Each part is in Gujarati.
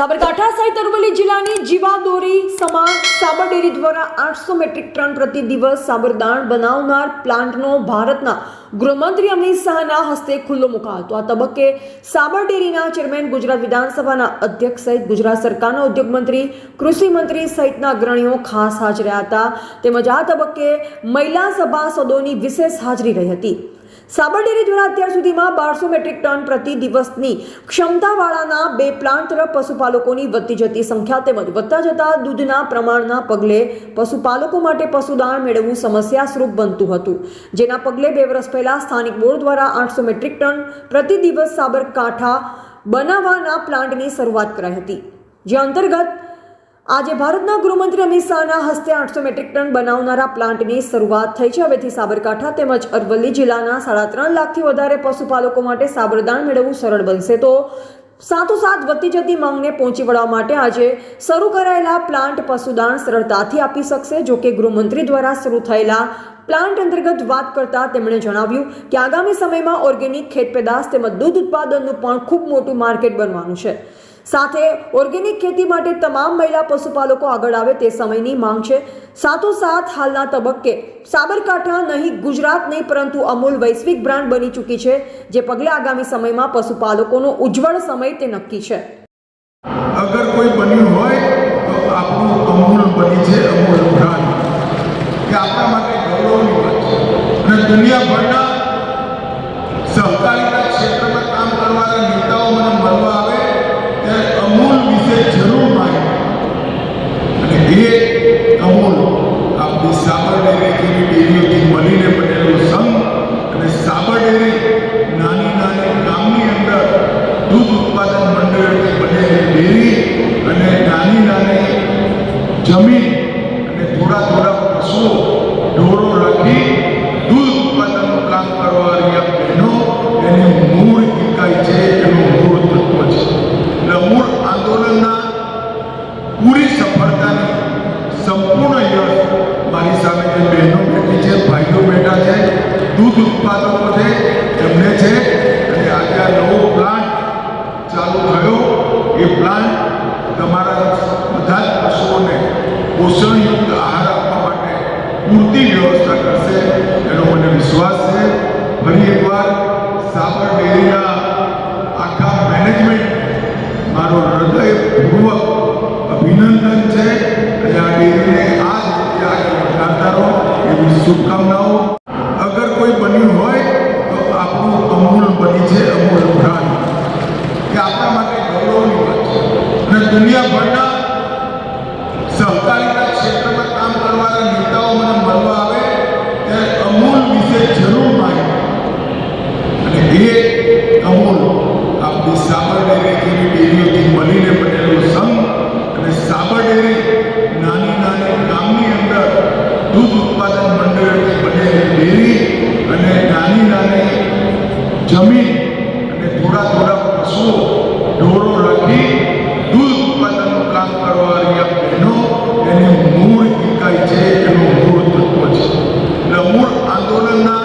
સાબરકાંઠા સહિત અરવલ્લી જિલ્લાની જીવાદોરી, સમાન, સાબર ડેરી દ્વારા આઠસો મેટ્રિક ટન પ્રતિ દિવસ સાબરદાણ બનાવનાર પ્લાન્ટનો ભારતના ગૃહમંત્રી અમિત શાહના હસ્તે ખુલ્લો મુકાયો હતો. આ તબક્કે સાબર ડેરીના ચેરમેન ગુજરાત વિધાનસભાના અધ્યક્ષ સહિત ગુજરાત સરકારના ઉદ્યોગ મંત્રી, કૃષિ મંત્રી સહિતના અગ્રણીઓ ખાસ હાજર રહ્યા હતા. તેમજ આ તબક્કે મહિલા સભાસદોની વિશેષ હાજરી રહી હતી. સાબર ડેરી દ્વારા અત્યાર સુધીમાં બારસો મેટ્રિક ટન પ્રતિ દિવસની ક્ષમતાવાળાના બે પ્લાન્ટ તરફ પશુપાલકોની વધતી જતી સંખ્યા તેમજ વધતા જતા દૂધના પ્રમાણના પગલે પશુપાલકો માટે પશુદાણ મેળવવું સમસ્યાસ્વરૂપ બનતું હતું. જેના પગલે બે વર્ષ પહેલા સ્થાનિક બોર્ડ દ્વારા આઠસો મેટ્રિક ટન પ્રતિ દિવસ સાબરકાંઠા બનાવવાના પ્લાન્ટની શરૂઆત કરાઈ હતી. જે અંતર્ગત આજે ભારતના ગૃહમંત્રી અમિત શાહના હસ્તે આઠસો મેટ્રિક ટન બનાવનારા પ્લાન્ટની શરૂઆત થઈ છે. હવેથી સાબરકાંઠા તેમજ અરવલ્લી જિલ્લાના સાડા ત્રણ લાખથી વધારે પશુપાલકો માટે સાબરદાણ મેળવવું સરળ બનશે. તો સાથોસાથ વધતી જતી માંગને પહોંચી વળવા માટે આજે શરૂ કરાયેલા પ્લાન્ટ પશુદાણ સરળતાથી આપી શકશે. જો કે ગૃહમંત્રી દ્વારા શરૂ થયેલા પ્લાન્ટ અંતર્ગત વાત કરતા તેમણે જણાવ્યું કે આગામી સમયમાં ઓર્ગેનિક ખેત પેદાશ તેમજ દૂધ ઉત્પાદનનું પણ ખૂબ મોટું માર્કેટ બનવાનું છે. સાથે ઓર્ગેનિક ખેતી માટે તમામ મહિલા પશુપાલકો આગળ આવે તે સમયની માંગ છે. સાથોસાથ હાલના તબક્કે સાબરકાંઠા નહીં, ગુજરાત નહીં, પરંતુ અમૂલ વૈશ્વિક બ્રાન્ડ બની ચૂકી છે, જે પગલે આગામી સમયમાં પશુપાલકોનો ઉજ્જવળ સમય તે નક્કી છે. અગર કોઈ બન્યું હોય તો આપણું અમૂલ બની છે, અમૂલ બ્રાન્ડ. કે આપણા માટે ગૌરવની વાત છે. અને દુનિયાભરના સહકારીના સાબર ડેરીઓથી મળીને બનેલો સંઘ અને સાબર ડેરી નાની નાની ગામની અંદર દૂધ ઉત્પાદન મંડળીઓથી બનેલી ડેરી અને નાની નાની જમીન અને થોડા થોડા પશુઓ ઢોરો રાખી દૂધ ઉત્પાદનનું કામ કરવાની આ બહેનો એની મૂળ ઇકાઈ છે એનું મૂળ તત્વ છે એટલે મૂળ આંદોલનના પૂરી સફળતાની સંપૂર્ણ યશ મારી સામે જે બહેનો બેઠી છે ભાઈઓ બેઠા છે દૂધ ઉત્પાદકો છે એમને છે અને આજે આ નવો પ્લાન્ટ ચાલુ થયો એ પ્લાન્ટ તમારા બધા જ પશુઓને પોષણયુક્ત આહાર આપવા માટે પૂરતી વ્યવસ્થા કરશે એનો મને વિશ્વાસ છે ફરી એકવાર સાબર ડેરીના આખા મેનેજમેન્ટ મારો હૃદયપૂર્વક અભિનંદન છે અને આ ડેરીને આ જ રીતે આગળ વધારતા રહો એવી શુભકામનાઓ અગર કોઈ બન્યું હોય તો આપણું અમૂલ બની છે અમૂલ બ્રાન્ડ કે આપણા માટે ગૌરવની વાત છે દુનિયાભરના સહકારીના ક્ષેત્રમાં કામ કરવાના નેતાઓ મને મળવા આવે ત્યારે અમૂલ વિશે જરૂર માહિતી. અને એ અમૂલ આપણી સાબર ડેરી જેવી ડેરીઓથી મળીને બનેલો સંઘ અને સાબર ડેરી નાની નાની ગામની અંદર દૂધ ઉત્પાદન મંડળથી બનેલી ડેરી અને નાની નાની જમીન અને થોડા થોડા પશુઓ ઢોરો રાખી દૂધ ઉત્પાદનનું કામ કરવાની આ બહેનો એની મૂળ ઇકાઈ છે એનું મૂળ તત્વ છે એટલે મૂળ આંદોલનના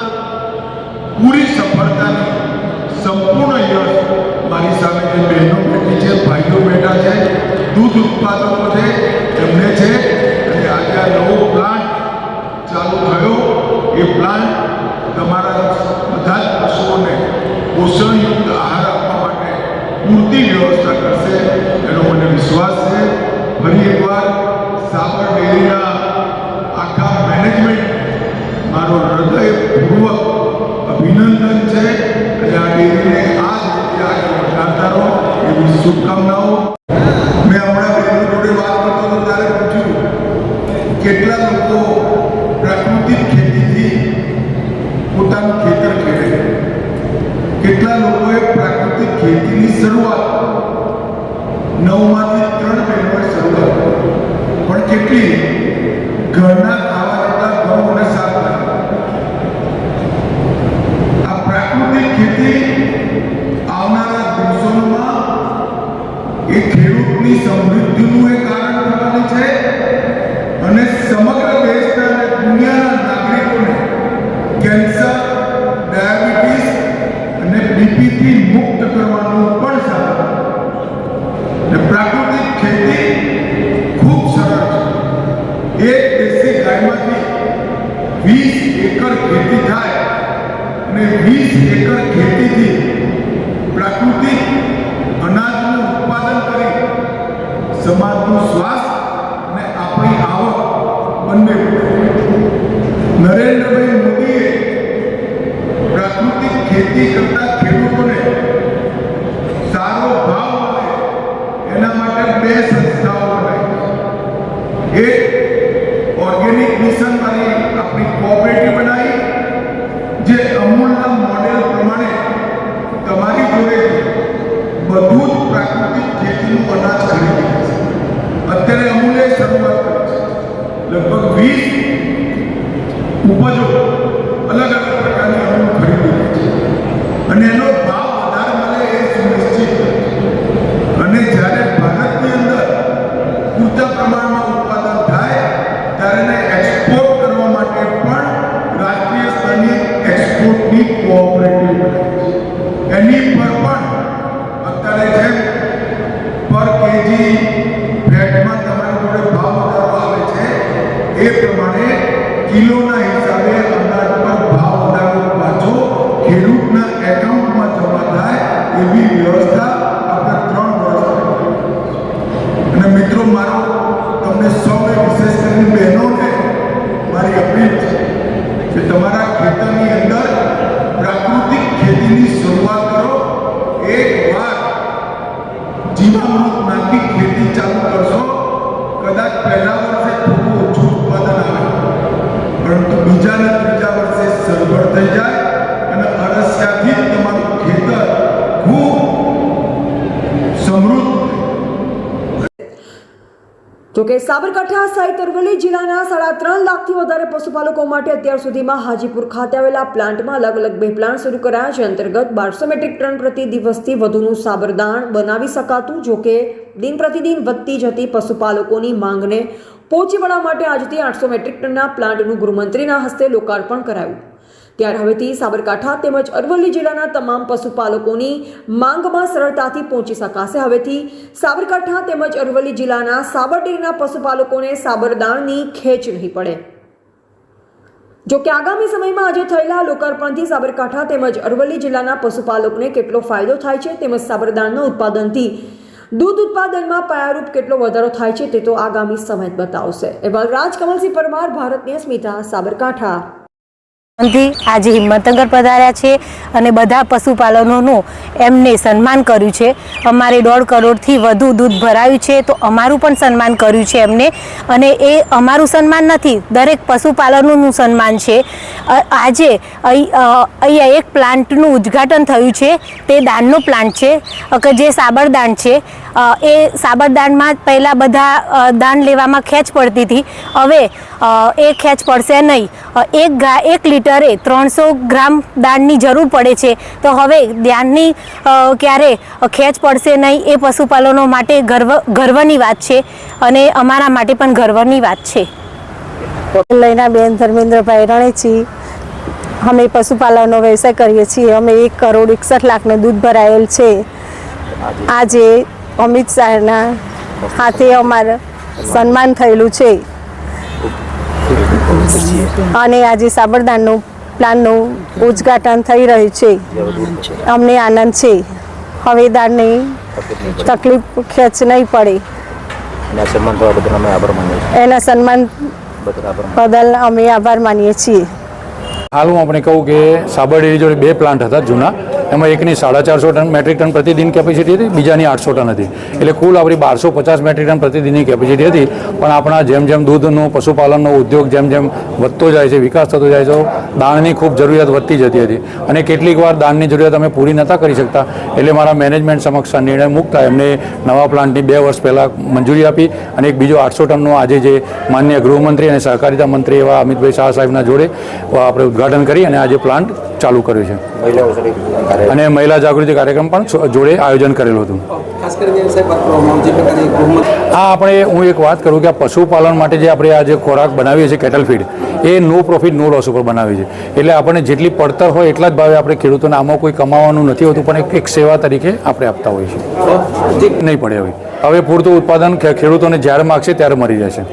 પૂરી સફળતાની સંપૂર્ણ યશ મારી સામે જે બહેનો બેઠી છે ભાઈઓ બેઠા છે દૂધ ઉત્પાદકો છે એમને છે અને આજે આ નવો પ્લાન્ટ ચાલુ થયો એ પ્લાન્ટ તમારા બધા જ પશુઓને પોષણયુક્ત આહાર આપવા માટે પૂરતી વ્યવસ્થા કરશે એનો મને વિશ્વાસ છે ફરી એકવાર સાબર ડેરીના આખા મેનેજમેન્ટ મારો હૃદયપૂર્વક અભિનંદન છે અને આ ડેરીને આ જ રીતે આગળ વધારતા રહો એવી શુભકામનાઓ મેં હમણાં બહેનો જોડે વાત કરતો હતો ત્યારે પૂછ્યું કેટલા લોકો પ્રાકૃતિક ખેતીથી પોતાનું ખેતર ખેડે કેટલા લોકોએ પ્રાકૃતિક ખેતીની શરૂઆત નવમાંથી ત્રણ બહેનોએ શરૂઆત કરી. પણ કેટલી? ઘરના ખાવા જેટલા ઘઉં અને શાક આ પ્રાકૃતિક ખેતી આવનારા દિવસોમાં એ ખેડૂતની સમૃદ્ધિનું એ કારણ થવાની છે અને સમગ્ર દેશના અને દુનિયાના કેન્સર ડાયાબિટીસ અને બીપીથી મુક્ત ખેતી થાય અને વીસ એકર ખેતીથી પ્રાકૃતિક અનાજનું ઉત્પાદન કરી સમાજનું શ્વાસ અને આપણી આવક બંને નરેન્દ્રભાઈ મોદીએ પ્રાકૃતિક ખેતી કરતા કિલોના હિસાબે અનાજ પર ભાવ વધારો પાછો ખેડૂતના એકાઉન્ટમાં જમા થાય એવી વ્યવસ્થા આપણે ત્રણ વર્ષ અને મિત્રો, મારો તમને સૌને વિશેષ કરીને બહેનોને મારી અપીલ છે કે તમારા ખેતરની અંદર પ્રાકૃતિક ખેતીની શરૂઆત કરો. એક વાર જીવામૃત નાખી ખેતી ચાલુ કરશો, કદાચ પહેલા વર્ષે થોડું ઓછું ઉત્પાદન આવે. પરંતુ બીજા ને ત્રીજા વર્ષે સરભર થઈ જાય અને અળસિયાથી તમારું ખેતર ખૂબ સમૃદ્ધ જોકે સાબરકાંઠા સહિત અરવલ્લી જિલ્લાના સાડા ત્રણ લાખથી વધારે પશુપાલકો માટે અત્યાર સુધીમાં હાજીપુર ખાતે આવેલા પ્લાન્ટમાં અલગ અલગ બે પ્લાન્ટ શરૂ કરાયા છે. અંતર્ગત બારસો મેટ્રિક ટન પ્રતિ દિવસથી વધુનું સાબરદાણ બનાવી શકાતું જોકે દિન પ્રતિદિન વધતી જતી પશુપાલકોની માંગને પહોંચી વળવા માટે આજથી આઠસો મેટ્રિક ટનના પ્લાન્ટનું ગૃહમંત્રીના હસ્તે લોકાર્પણ કરાયું. ત્યારે હવેથી સાબરકાંઠા તેમજ અરવલ્લી જિલ્લાના તમામ પશુપાલકોની માંગમાં સરળતાથી પહોંચી શકાશે. હવેથી સાબરકાંઠા તેમજ અરવલ્લી જિલ્લાના સાબરડેરીના પશુપાલકોને સાબરદાણની ખેંચ નહીં પડે. જો કે આગામી સમયમાં આજે થયેલા લોકાર્પણથી સાબરકાંઠા તેમજ અરવલ્લી જિલ્લાના પશુપાલકોને કેટલો ફાયદો થાય છે તેમજ સાબરદાણના ઉત્પાદનથી દૂધ ઉત્પાદનમાં પાયારૂપ કેટલો વધારો થાય છે તે તો આગામી સમય બતાવશે. એવા રાજ કમલસિંહ પરમાર, ભારતની સ્મિતા સાબરકાંઠા. આજે હિંમતનગર પધાર્યા છે અને બધા પશુપાલનોનું એમને સન્માન કર્યું છે. અમારે દોઢ કરોડથી વધુ દૂધ ભરાયું છે તો અમારું પણ સન્માન કર્યું છે એમને. અને એ અમારું સન્માન નથી, દરેક પશુપાલનોનું સન્માન છે. આજે અહીં અહીંયા એક પ્લાન્ટનું ઉદ્ઘાટન થયું છે, તે દાનનો પ્લાન્ટ છે કે જે સાબરદાન છે. એ સાબરદાનમાં પહેલાં બધા દાન લેવામાં ખેંચ પડતી હતી. હવે એ ખેંચ પડશે નહીં. એક ગા એક લીટરે ત્રણસો ગ્રામ દાનની જરૂર પડે છે. તો હવે દાનની ક્યારે ખેંચ પડશે નહીં એ પશુપાલનો માટે ગર્વ, ગર્વની વાત છે. અને અમારા માટે પણ ગર્વની વાત છે. લઈના બેન ધર્મેન્દ્રભાઈ રણેચી અમે પશુપાલનનો વ્યવસાય કરીએ છીએ. અમે એક કરોડ એકસઠ લાખનું દૂધ ભરાયેલ છે. આજે અમિત શાહના હાથે અમારે સન્માન થયેલું છે. અને આજે સાબરદાનનું પ્લાનનું ઉદ્ઘાટન થઈ રહ્યું છે. અમને આનંદ છે. હવેદારની તકલીફ ખેંચ નહીં પડે. ના સન્માન થવા બદલ અમે આભાર માનીએ છીએ. એના સન્માન બદલ બદલ અમે આભાર માનીએ છીએ. હાલ હું આપણે કહું કે સાબર ડેરી જોડે બે પ્લાન્ટ હતા જૂના. એમાં એકની સાડા ચારસો ટન મેટ્રિક ટન પ્રતિદિન કેપેસિટી હતી, બીજાની આઠસો ટન હતી. એટલે કુલ આપણી બારસો પચાસ મેટ્રિક ટન પ્રતિદિનની કેપેસિટી હતી. પણ આપણા જેમ જેમ દૂધનો, પશુપાલનનો ઉદ્યોગ જેમ જેમ વધતો જાય છે, વિકાસ થતો જાય છે દાણની ખૂબ જરૂરિયાત વધતી જતી હતી. અને કેટલીક વાર દાણની જરૂરિયાત અમે પૂરી નહોતા કરી શકતા. એટલે મારા મેનેજમેન્ટ સમક્ષ નિર્ણય મૂકતા એમને નવા પ્લાન્ટની બે વર્ષ પહેલાં મંજૂરી આપી અને એક બીજો આઠસો ટનનો આજે જે માન્ય ગૃહમંત્રી અને સહકારિતા મંત્રી એવા અમિતભાઈ શાહ સાહેબના જોડે આપણે ઉદ્ઘાટન કરી અને આજે પ્લાન્ટ ચાલુ કર્યું છે. અને મહિલા જાગૃતિ કાર્યક્રમ પણ જોડે આયોજન કરેલું હતું. આ આપણે હું એક વાત કરું કે આ પશુપાલન માટે જે આપણે આ જે ખોરાક બનાવીએ છીએ કેટલ ફીડ એ નો પ્રોફિટ નો લોસ ઉપર બનાવીએ છીએ. એટલે આપણને જેટલી પડતર હોય એટલા જ ભાવે આપણે ખેડૂતોને આમાં કોઈ કમાવાનું નથી હોતું પણ એક સેવા તરીકે આપણે આપતા હોઈએ છીએ. નહીં પડે હવે. હવે પૂરતું ઉત્પાદન ખેડૂતોને જ્યારે માગશે ત્યારે મરી જશે.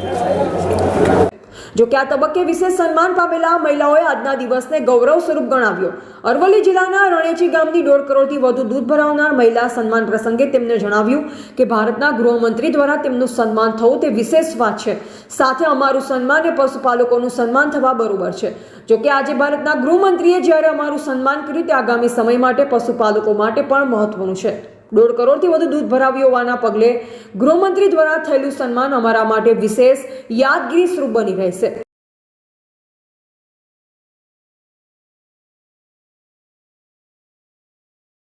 જો કે આ તબક્કે વિશેષ સન્માન પામેલા મહિલાઓએ આજના દિવસને ગૌરવ સ્વરૂપ ગણાવ્યો. અરવલ્લી જિલ્લાના રણેચી ગામની દોઢ કરોડથી વધુ દૂધ ભરાવનાર મહિલા સન્માન પ્રસંગે તેમને જણાવ્યું કે ભારતના ગૃહમંત્રી દ્વારા તેમનું સન્માન થવું તે વિશેષ વાત છે. સાથે અમારું સન્માન એ પશુપાલકોનું સન્માન થવા બરોબર છે. જો કે આજે ભારતના ગૃહમંત્રીએ જ્યારે અમારું સન્માન કર્યું તે આગામી સમય માટે પશુપાલકો માટે પણ મહત્વનું છે. દોઢ કરોડથી વધુ દૂધ ભરાવ્યું હોવાના પગલે ગૃહમંત્રી દ્વારા થયેલું સન્માન અમારા માટે વિશેષ યાદગીરી સ્વરૂપ બની રહેશે.